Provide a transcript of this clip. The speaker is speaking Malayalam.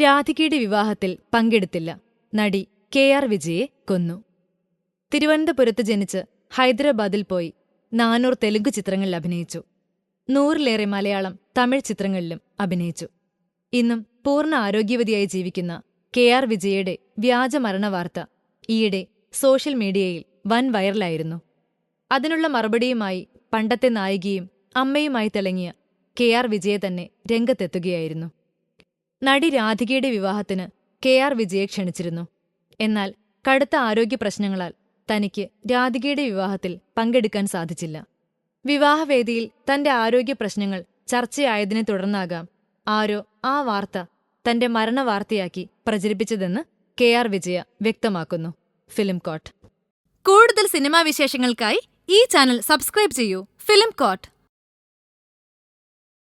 രാധികയുടെ വിവാഹത്തിൽ പങ്കെടുത്തില്ല. നടി കെ ആർ വിജയെ കൊന്നു. തിരുവനന്തപുരത്ത് ജനിച്ച് ഹൈദരാബാദിൽ പോയി നാനൂറ് തെലുങ്ക് ചിത്രങ്ങളിൽ അഭിനയിച്ചു. നൂറിലേറെ മലയാളം തമിഴ് ചിത്രങ്ങളിലും അഭിനയിച്ചു. ഇന്നും പൂർണ ആരോഗ്യവതിയായി ജീവിക്കുന്ന കെ ആർ വിജയയുടെ വ്യാജ മരണവാർത്ത ഈയിടെ സോഷ്യൽ മീഡിയയിൽ വൻ വൈറലായിരുന്നു. അതിനുള്ള മറുപടിയുമായി പണ്ടത്തെ നായികയും അമ്മയുമായി തിളങ്ങിയ കെ ആർ വിജയ തന്നെ രംഗത്തെത്തുകയായിരുന്നു. നടി രാധികയുടെ വിവാഹത്തിന് കെ ആർ വിജയെ ക്ഷണിച്ചിരുന്നു. എന്നാൽ കടുത്ത ആരോഗ്യ പ്രശ്നങ്ങളാൽ തനിക്ക് രാധികയുടെ വിവാഹത്തിൽ പങ്കെടുക്കാൻ സാധിച്ചില്ല. വിവാഹവേദിയിൽ തന്റെ ആരോഗ്യ പ്രശ്നങ്ങൾ ചർച്ചയായതിനെ തുടർന്നാകാം ആരോ ആ വാർത്ത തന്റെ മരണവാർത്തയാക്കി പ്രചരിപ്പിച്ചതെന്ന് കെ ആർ വിജയ വ്യക്തമാക്കുന്നു. ഫിലിം കോട്ട് കൂടുതൽ സിനിമാ വിശേഷങ്ങൾക്കായി ഈ ചാനൽ സബ്സ്ക്രൈബ് ചെയ്യൂ. Film coat